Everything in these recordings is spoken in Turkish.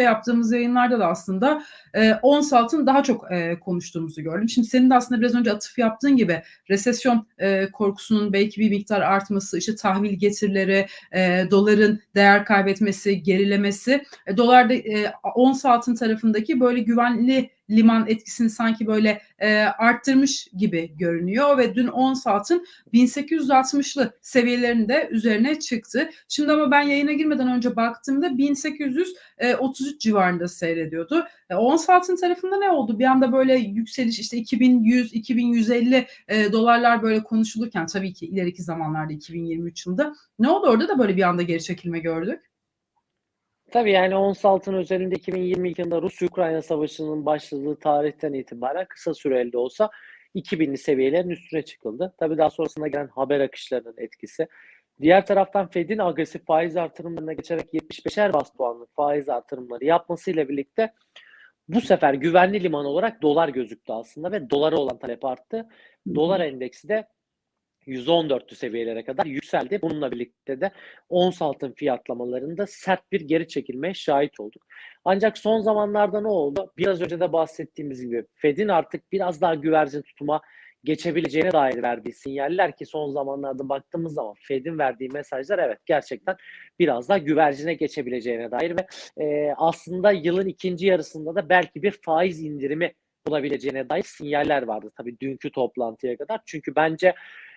yaptığımız yayınlarda da aslında e, ons altın daha çok e, konuştuğumuzu gördüm. Şimdi senin de aslında biraz önce atıf yaptığın gibi resesyon e, korkusunun belki bir miktar artması, işte tahvil getirileri, e, doların değer kaybetmesi, gerilemesi, e, dolarda e, ons altın tarafındaki böyle güvenli liman etkisini sanki böyle e, arttırmış gibi görünüyor ve dün ons altın 1860'lı seviyelerinde üzerine çıktı. Şimdi ama ben yayına girmeden önce baktığımda 1833 civarında seyrediyordu. E, ons altın tarafında ne oldu? Bir anda böyle yükseliş işte 2100 2150 e, dolarlar böyle konuşulurken tabii ki ileriki zamanlarda 2023 yılında ne oldu orada da böyle bir anda geri çekilme gördük? Tabii yani ons altın özelinde 2022 yılında Rus-Ukrayna savaşının başladığı tarihten itibaren kısa süreli de olsa 2000'li seviyelerin üstüne çıkıldı. Tabii daha sonrasında gelen haber akışlarının etkisi. Diğer taraftan Fed'in agresif faiz artırımlarına geçerek 75'er bas puanlık faiz artırımları yapmasıyla birlikte bu sefer güvenli liman olarak dolar gözüktü aslında ve dolara olan talep arttı. Dolar endeksi de 114'lü seviyelere kadar yükseldi. Bununla birlikte de ons altın fiyatlamalarında sert bir geri çekilmeye şahit olduk. Ancak son zamanlarda ne oldu? Biraz önce de bahsettiğimiz gibi Fed'in artık biraz daha güvercin tutuma geçebileceğine dair verdiği sinyaller ki son zamanlarda baktığımız zaman Fed'in verdiği mesajlar evet gerçekten biraz daha güvercine geçebileceğine dair ve e, aslında yılın ikinci yarısında da belki bir faiz indirimi olabileceğine dair sinyaller vardı tabii dünkü toplantıya kadar. Çünkü bence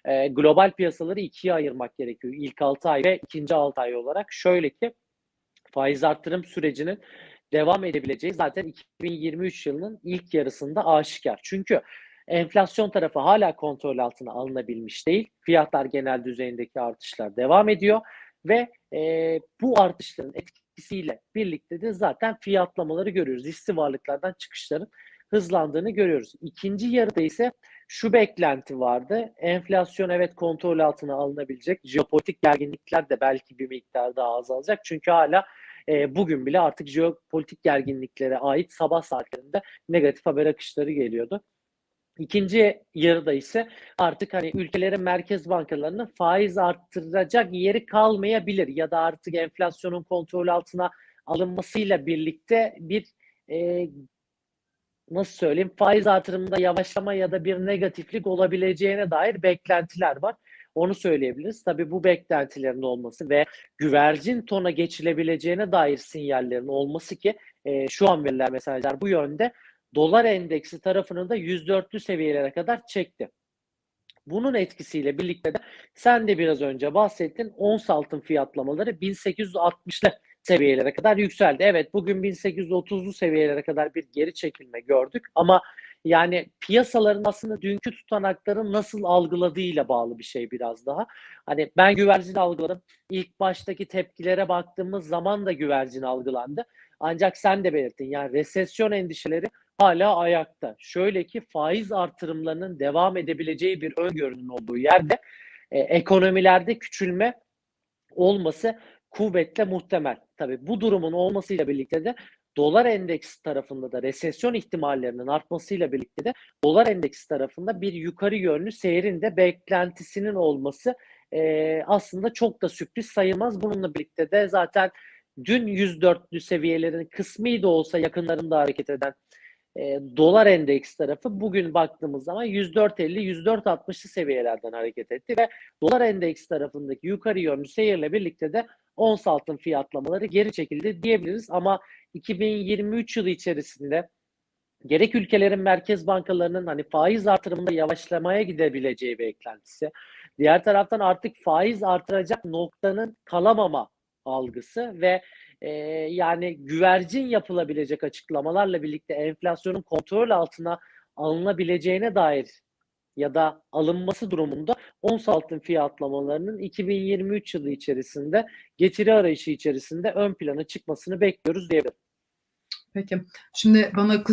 e, global piyasaları ikiye ayırmak gerekiyor. İlk 6 ay ve ikinci 6 ay olarak. Şöyle ki faiz artırım sürecinin devam edebileceği zaten 2023 yılının ilk yarısında aşikar. Çünkü enflasyon tarafı hala kontrol altına alınabilmiş değil. Fiyatlar genel düzeyindeki artışlar devam ediyor ve e, bu artışların etkisiyle birlikte de zaten fiyatlamaları görüyoruz. Hissi varlıklardan çıkışların hızlandığını görüyoruz. İkinci yarıda ise şu beklenti vardı. Enflasyon evet kontrol altına alınabilecek. Jeopolitik gerginlikler de belki bir miktar daha azalacak. Çünkü hala e, bugün bile artık jeopolitik gerginliklere ait sabah saatlerinde negatif haber akışları geliyordu. İkinci yarıda ise artık hani ülkelerin merkez bankalarının faiz arttıracak yeri kalmayabilir ya da artık enflasyonun kontrol altına alınmasıyla birlikte bir e, nasıl söyleyeyim faiz artırımında yavaşlama ya da bir negatiflik olabileceğine dair beklentiler var. Onu söyleyebiliriz. Tabii bu beklentilerin olması ve güvercin tona geçilebileceğine dair sinyallerin olması ki e, şu an verilen mesajlar bu yönde dolar endeksi tarafını da 104'lü seviyelere kadar çekti. Bunun etkisiyle birlikte de sen de biraz önce bahsettin ons altın fiyatlamaları 1860'lı seviyelere kadar yükseldi. Evet bugün 1830'lu seviyelere kadar bir geri çekilme gördük ama yani piyasaların aslında dünkü tutanakların nasıl algıladığıyla bağlı bir şey biraz daha. Hani ben güvercin algıladım. İlk baştaki tepkilere baktığımız zaman da güvercin algılandı. Ancak sen de belirttin yani resesyon endişeleri hala ayakta. Şöyle ki faiz artırımlarının devam edebileceği bir öngörünün olduğu yerde e, ekonomilerde küçülme olması kuvvetle muhtemel. Tabii bu durumun olmasıyla birlikte de dolar endeksi tarafında da resesyon ihtimallerinin artmasıyla birlikte de dolar endeksi tarafında bir yukarı yönlü seyrin de beklentisinin olması e, aslında çok da sürpriz sayılmaz. Bununla birlikte de zaten dün 104'lü seviyelerin kısmi de olsa yakınlarında hareket eden e, dolar endeks tarafı bugün baktığımız zaman 104.50-104.60'lı seviyelerden hareket etti ve dolar endeks tarafındaki yukarı yönlü seyirle birlikte de ons altın fiyatlamaları geri çekildi diyebiliriz. Ama 2023 yılı içerisinde gerek ülkelerin merkez bankalarının hani faiz artırımında yavaşlamaya gidebileceği beklentisi, diğer taraftan artık faiz artıracak noktanın kalamama algısı ve e, yani güvercin yapılabilecek açıklamalarla birlikte enflasyonun kontrol altına alınabileceğine dair ya da alınması durumunda ons altın fiyatlamalarının 2023 yılı içerisinde getiri arayışı içerisinde ön plana çıkmasını bekliyoruz diyebilirim. Peki. Şimdi bana kız